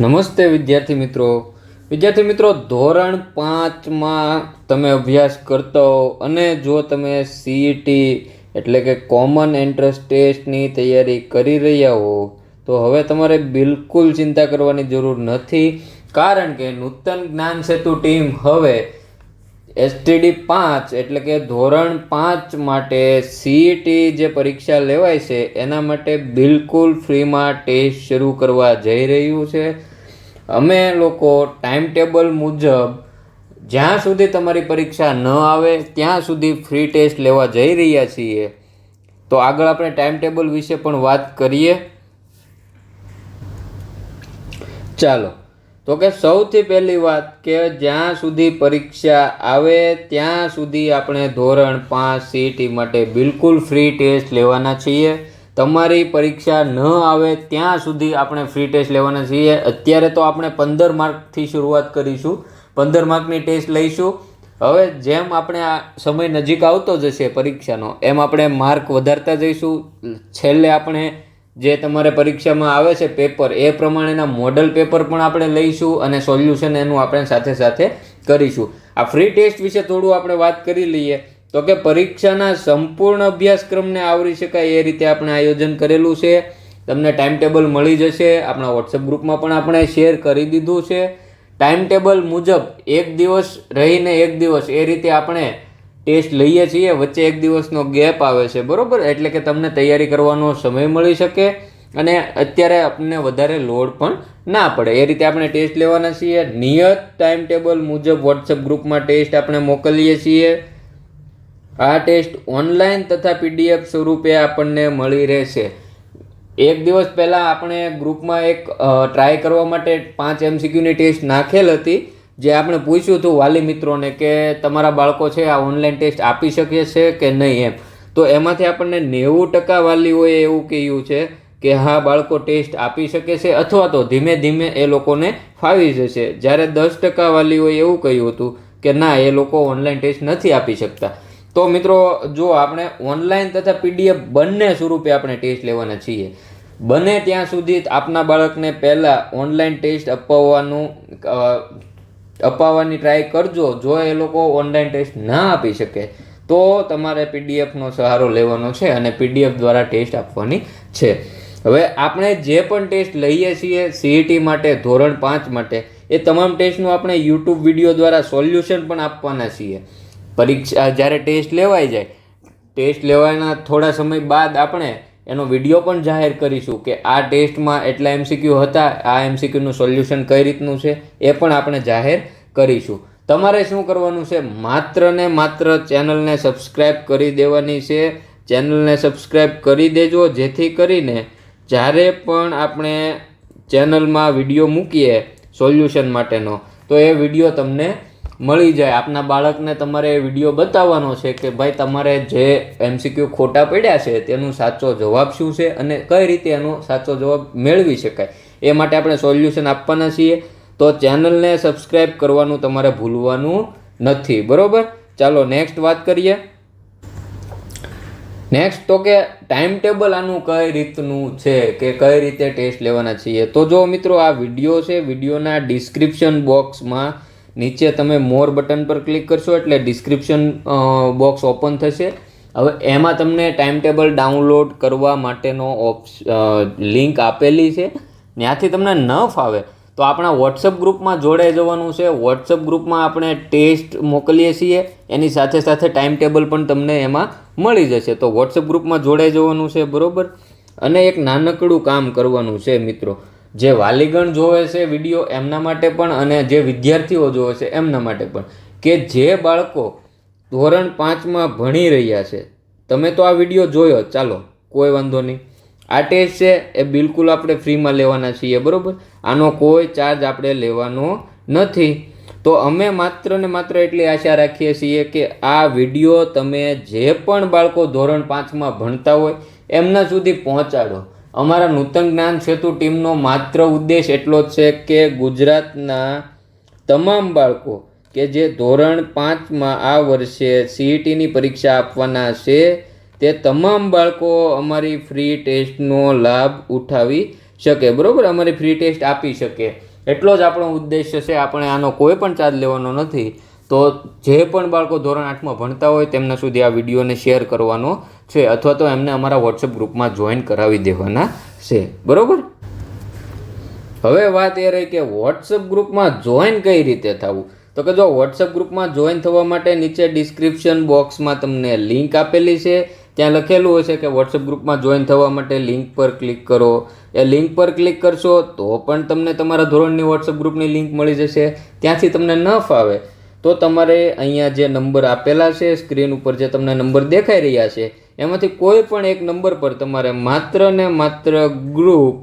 નમસ્તે વિદ્યાર્થી મિત્રો. વિદ્યાર્થી મિત્રો, ધોરણ પાંચમાં તમે અભ્યાસ કરતા હો અને જો તમે સીઈટી એટલે કે કોમન એન્ટ્રન્સ ટેસ્ટની તૈયારી કરી રહ્યા હો, તો હવે તમારે બિલકુલ ચિંતા કરવાની જરૂર નથી. કારણ કે નૂતન જ્ઞાન સેતુ ટીમ હવે એસટીડી પાંચ એટલે કે ધોરણ પાંચ માટે સીઈટી જે પરીક્ષા લેવાય છે, એના માટે બિલકુલ ફ્રીમાં ટેસ્ટ શરૂ કરવા જઈ રહ્યું છે. અમે લોકો ટાઈમ ટેબલ મુજબ જ્યાં સુધી તમારી પરીક્ષા ન આવે, ત્યાં સુધી ફ્રી ટેસ્ટ લેવા જઈ રહ્યા છીએ. તો આગળ આપણે ટાઈમ ટેબલ વિશે પણ વાત કરીએ. ચાલો. તો કે સૌથી પહેલી વાત કે જ્યાં સુધી પરીક્ષા આવે, ત્યાં સુધી આપણે ધોરણ પાંચ સીટી માટે બિલકુલ ફ્રી ટેસ્ટ લેવાના છીએ. તમારી પરીક્ષા ન આવે, ત્યાં સુધી આપણે ફ્રી ટેસ્ટ લેવાના છીએ. અત્યારે તો આપણે પંદર માર્કથી શરૂઆત કરીશું. પંદર માર્કની ટેસ્ટ લઈશું. હવે જેમ આપણે આ સમય નજીક આવતો જશે પરીક્ષાનો, એમ આપણે માર્ક વધારતા જઈશું. છેલ્લે આપણે જે તમારે પરીક્ષામાં આવે છે પેપર એ પ્રમાણેના મોડલ પેપર પણ આપણે લઈશું અને સોલ્યુશન એનું આપણે સાથે સાથે કરીશું. આ ફ્રી ટેસ્ટ વિશે થોડું આપણે વાત કરી લઈએ. તો કે પરીક્ષાના સંપૂર્ણ અભ્યાસક્રમને આવરી શકાય એ રીતે આપણે આયોજન કરેલું છે. તમને ટાઈમ ટેબલ મળી જશે. આપણા વોટ્સઅપ ગ્રુપમાં પણ આપણે શેર કરી દીધું છે. ટાઈમ ટેબલ મુજબ એક દિવસ રહીને એક દિવસ એ રીતે આપણે ટેસ્ટ લઈએ છીએ, વચ્ચે એક દિવસનો ગેપ આવે છે, બરાબર? એટલે કે તમને તૈયારી કરવાનો સમય મળી શકે અને અત્યારે આપણને વધારે લોડ પણ ના પડે. એ રીતે આપણે ટેસ્ટ લેવાના છીએ. નિયત ટાઈમ ટેબલ મુજબ વોટ્સઅપ ગ્રુપમાં ટેસ્ટ આપણે મોકલીએ છીએ. આ ટેસ્ટ ઓનલાઈન તથા પીડીએફ સ્વરૂપે આપણને મળી રહેશે. એક દિવસ પહેલાં આપણે ગ્રુપમાં એક ટ્રાય કરવા માટે પાંચ એમસીક્યુની ટેસ્ટ નાખેલ હતી. જે આપણે પૂછ્યું હતું વાલી મિત્રોને કે તમારા બાળકો છે આ ઓનલાઈન ટેસ્ટ આપી શકે છે કે નહીં એમ. તો એમાંથી આપણને નેવું ટકા વાલીઓએ એવું કહ્યું છે કે હા, બાળકો ટેસ્ટ આપી શકે છે અથવા તો ધીમે ધીમે એ લોકોને ફાવી જશે. જ્યારે દસ ટકા વાલીઓએ એવું કહ્યું હતું કે ના, એ લોકો ઓનલાઈન ટેસ્ટ નથી આપી શકતા. તો મિત્રો, જો આપણે ઓનલાઈન તથા પીડીએફ બંને સ્વરૂપે આપણે ટેસ્ટ લેવાના છીએ, બને ત્યાં સુધી આપના બાળકને પહેલાં ઓનલાઈન ટેસ્ટ અપાવવાનું અપાવવાની ટ્રાય કરજો, જો એ લોકો ઓનલાઈન ટેસ્ટ ના આપી શકે, તો તમારે પીડીએફનો સહારો લેવાનો છે અને પીડીએફ દ્વારા ટેસ્ટ આપવાની છે. હવે આપણે જે પણ ટેસ્ટ લઈએ છીએ સીઈટી માટે, ધોરણ પાંચ માટે, એ તમામ ટેસ્ટનું આપણે યુટ્યુબ વીડિયો દ્વારા સોલ્યુશન પણ આપવાના છીએ. પરીક્ષા, જ્યારે ટેસ્ટ લેવાઈ જાય ટેસ્ટ લેવાના થોડા સમય બાદ આપણે એનો વીડિયો પણ જાહેર કરીશું કે આ ટેસ્ટમાં એટલા એમસીક્યુ હતા, આ એમસીક્યુનું સોલ્યુશન કઈ રીતનું છે, એ પણ આપણે જાહેર કરીશું. તમારે શું કરવાનું છે? માત્ર ને માત્ર ચેનલને સબસ્ક્રાઈબ કરી દેવાની છે. ચેનલને સબસ્ક્રાઈબ કરી દેજો, જેથી કરીને જ્યારે પણ આપણે ચેનલમાં વીડિયો મૂકીએ સોલ્યુશન માટેનો, તો એ વીડિયો તમને મળી જાય. આપના બાળકને તમારે એ વીડિયો બતાવવાનો છે કે ભાઈ તમારે જે એમસીક્યુ ખોટા પડ્યા છે, તેનું સાચો જવાબ શું છે અને કઈ રીતે એનો સાચો જવાબ મેળવી શકાય. એ માટે આપણે સોલ્યુશન આપવાના છીએ. તો ચેનલને સબસ્ક્રાઈબ કરવાનું તમારે ભૂલવાનું નથી. બરાબર? ચાલો નેક્સ્ટ વાત કરીએ. નેક્સ્ટ તો કે ટાઈમ ટેબલ આનું કઈ રીતનું છે કે કઈ રીતે ટેસ્ટ લેવાના છીએ. તો જો મિત્રો આ વીડિયો છે, વિડીયોના ડિસ્ક્રિપ્શન બોક્સમાં નીચે તમે મોર બટન પર ક્લિક કરશો એટલે ડિસ્ક્રિપ્શન બોક્સ ઓપન થશે. હવે એમાં તમને ટાઈમ ટેબલ ડાઉનલોડ કરવા માટેનો ઓપ્શ લિંક આપેલી છે. ત્યાંથી તમને ન ફાવે તો આપણા વોટ્સઅપ ગ્રુપમાં જોડાઈ જવાનું છે. વોટ્સઅપ ગ્રુપમાં આપણે ટેસ્ટ મોકલીએ છીએ. એની સાથે સાથે ટાઈમ ટેબલ પણ તમને એમાં મળી જશે. તો વોટ્સઅપ ગ્રુપમાં જોડાઈ જવાનું છે, બરાબર? અને એક નાનકડું કામ કરવાનું છે, મિત્રો. જે વાલીગણ જોવે છે વીડિયો એમના માટે પણ અને જે વિદ્યાર્થીઓ જોવે છે એમના માટે પણ, કે જે બાળકો ધોરણ પાંચમાં ભણી રહ્યા છે, તમે તો આ વીડિયો જોયો, ચાલો, કોઈ વાંધો નહીં. આ ટેસ્ટ છે, એ બિલકુલ આપણે ફ્રીમાં લેવાના છીએ, બરાબર? આનો કોઈ ચાર્જ આપણે લેવાનો નથી. તો અમે માત્ર ને માત્ર એટલી આશા રાખીએ છીએ કે આ વીડિયો તમે જે પણ બાળકો ધોરણ પાંચમાં ભણતા હોય, એમના સુધી પહોંચાડો. અમારા નૂતન જ્ઞાન સેતુ ટીમનો માત્ર ઉદ્દેશ એટલો જ છે કે ગુજરાતના તમામ બાળકો કે જે ધોરણ પાંચમાં આ વર્ષે સીઈટીની પરીક્ષા આપવાના છે, તે તમામ બાળકો અમારી ફ્રી ટેસ્ટનો લાભ ઉઠાવી શકે. બરાબર? અમારી ફ્રી ટેસ્ટ આપી શકે. એટલો જ આપણો ઉદ્દેશ્ય છે. આપણે આનો કોઈ પણ ચાર્જ લેવાનો નથી. તો જે પણ બાળકો ધોરણ આઠમાં ભણતા હોય તેમના સુધી આ વિડીયોને શેર કરવાનો છે અથવા તો એમને અમારા વોટ્સઅપ ગ્રુપમાં જોઈન કરાવી દેવાના છે. બરાબર? હવે વાત એ રહી કે વોટ્સઅપ ગ્રુપમાં જોઈન કઈ રીતે થવું? તો કે જો વોટ્સઅપ ગ્રુપમાં જોઈન થવા માટે નીચે ડિસ્ક્રિપ્શન બોક્સમાં તમને લિંક આપેલી છે. ત્યાં લખેલું હશે કે વોટ્સઅપ ગ્રુપમાં જોઈન થવા માટે લિંક પર ક્લિક કરો. એ લિંક પર ક્લિક કરશો તો પણ તમને તમારા ધોરણની વોટ્સઅપ ગ્રુપની લિંક મળી જશે. ત્યાંથી તમને ન ફાવે તો તમારે અહીંયા જે નંબર આપેલા છે, સ્ક્રીન ઉપર જે તમને નંબર દેખાઈ રહ્યા છે, એમાંથી કોઈ પણ એક નંબર પર તમારે માત્ર ને માત્ર ગ્રુપ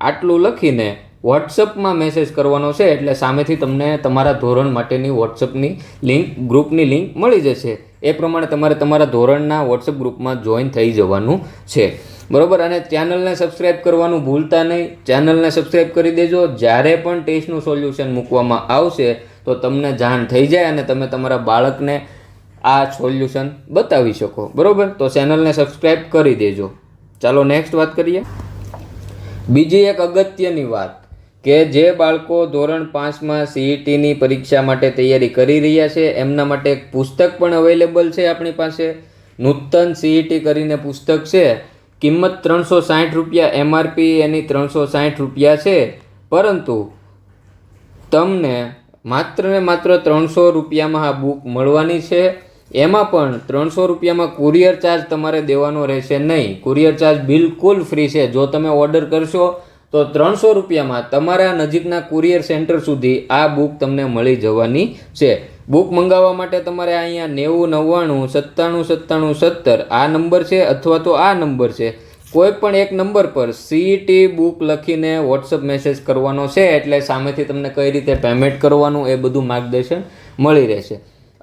આટલું લખીને વોટ્સઅપમાં મેસેજ કરવાનો છે, એટલે સામેથી તમને તમારા ધોરણ માટેની વોટ્સઅપની લિંક ગ્રુપની લિંક મળી જશે. એ પ્રમાણે તમારે તમારા ધોરણના વોટ્સઅપ ગ્રુપમાં જોઈન થઈ જવાનું છે. બરોબર? અને ચેનલને સબસ્ક્રાઇબ કરવાનું ભૂલતા નહીં. ચેનલને સબસ્ક્રાઈબ કરી દેજો. જ્યારે પણ ટેસ્ટનું સોલ્યુશન મૂકવામાં આવશે તો તમને જાણ થઈ જાય અને તમે તમારા બાળકને આ સોલ્યુશન બતાવી શકો. બરાબર? તો ચેનલને સબસ્ક્રાઈબ કરી દેજો. ચાલો નેક્સ્ટ વાત કરીએ. બીજી એક અગત્યની વાત કે જે બાળકો ધોરણ પાંચમાં સીઈટીની પરીક્ષા માટે તૈયારી કરી રહ્યા છે, એમના માટે એક પુસ્તક પણ અવેલેબલ છે આપણી પાસે. નૂતન સીઈટી કરીને પુસ્તક છે. કિંમત ત્રણસો સાઠ રૂપિયા એમઆરપી એની ત્રણસો સાઠ રૂપિયા છે. પરંતુ તમને માત્ર ને માત્ર ત્રણસો રૂપિયામાં આ બુક મળવાની છે. એમાં પણ ત્રણસો રૂપિયામાં કુરિયર ચાર્જ તમારે દેવાનો રહેશે નહીં. કુરિયર ચાર્જ બિલકુલ ફ્રી છે. જો તમે ઓર્ડર કરશો તો ત્રણસો રૂપિયામાં તમારા નજીકના કુરિયર સેન્ટર સુધી આ બુક તમને મળી જવાની છે. બુક મંગાવવા માટે તમારે અહીંયા નેવું, નવ્વાણું, સત્તાણું સત્તાણું, સત્તર આ નંબર છે અથવા તો આ નંબર છે. કોઈ પણ એક નંબર પર સીઈટી બુક લખીને વોટ્સઅપ મેસેજ કરવાનો છે એટલે સામેથી તમને કઈ રીતે પેમેન્ટ કરવાનું એ બધું માર્ગદર્શન મળી રહેશે.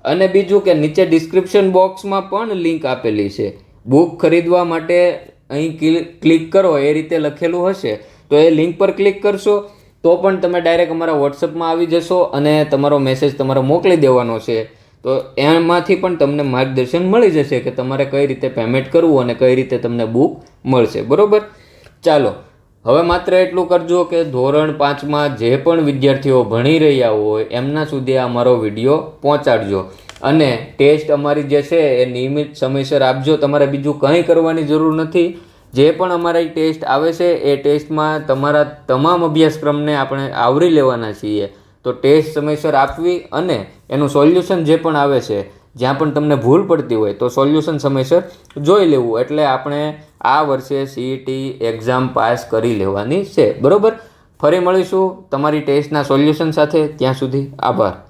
અને બીજું કે નીચે ડિસ્ક્રિપ્શન બોક્સમાં પણ લિંક આપેલી છે. બુક ખરીદવા માટે અહીં ક્લિક કરો, એ રીતે લખેલું હશે. તો એ લિંક પર ક્લિક કરશો, તો પણ તમે ડાયરેક્ટ અમારા વોટ્સઅપમાં આવી જશો અને તમારો મેસેજ તમારે મોકલી દેવાનો છે. તો એમાંથી પણ તમને માર્ગદર્શન મળી જશે કે તમારે કઈ રીતે પેમેન્ટ કરવું અને કઈ રીતે તમને બુક મળશે. બરાબર? ચાલો, હવે માત્ર એટલું કરજો કે ધોરણ પાંચમાં જે પણ વિદ્યાર્થીઓ ભણી રહ્યા હોય, એમના સુધી આ મારો વીડિયો પહોંચાડજો. અને ટેસ્ટ અમારી જે છે એ નિયમિત સમયસર આપજો. તમારે બીજું કંઈ કરવાની જરૂર નથી. જે પણ અમારી ટેસ્ટ આવે છે, એ ટેસ્ટમાં તમારા તમામ અભ્યાસક્રમને આપણે આવરી લેવાના છીએ. તો ટેસ્ટ સમયસર આપવી અને એનું સોલ્યુશન જે પણ આવે છે, જ્યાં પણ તમને ભૂલ પડતી હોય, તો સોલ્યુશન સમયસર જોઈ લેવું. એટલે આપણે આ વર્ષે સીઈટી એક્ઝામ પાસ કરી લેવાની છે. બરાબર? ફરી મળીશું. તમારી ટેસ્ટના સોલ્યુશન સાથે. ત્યાં સુધી આભાર.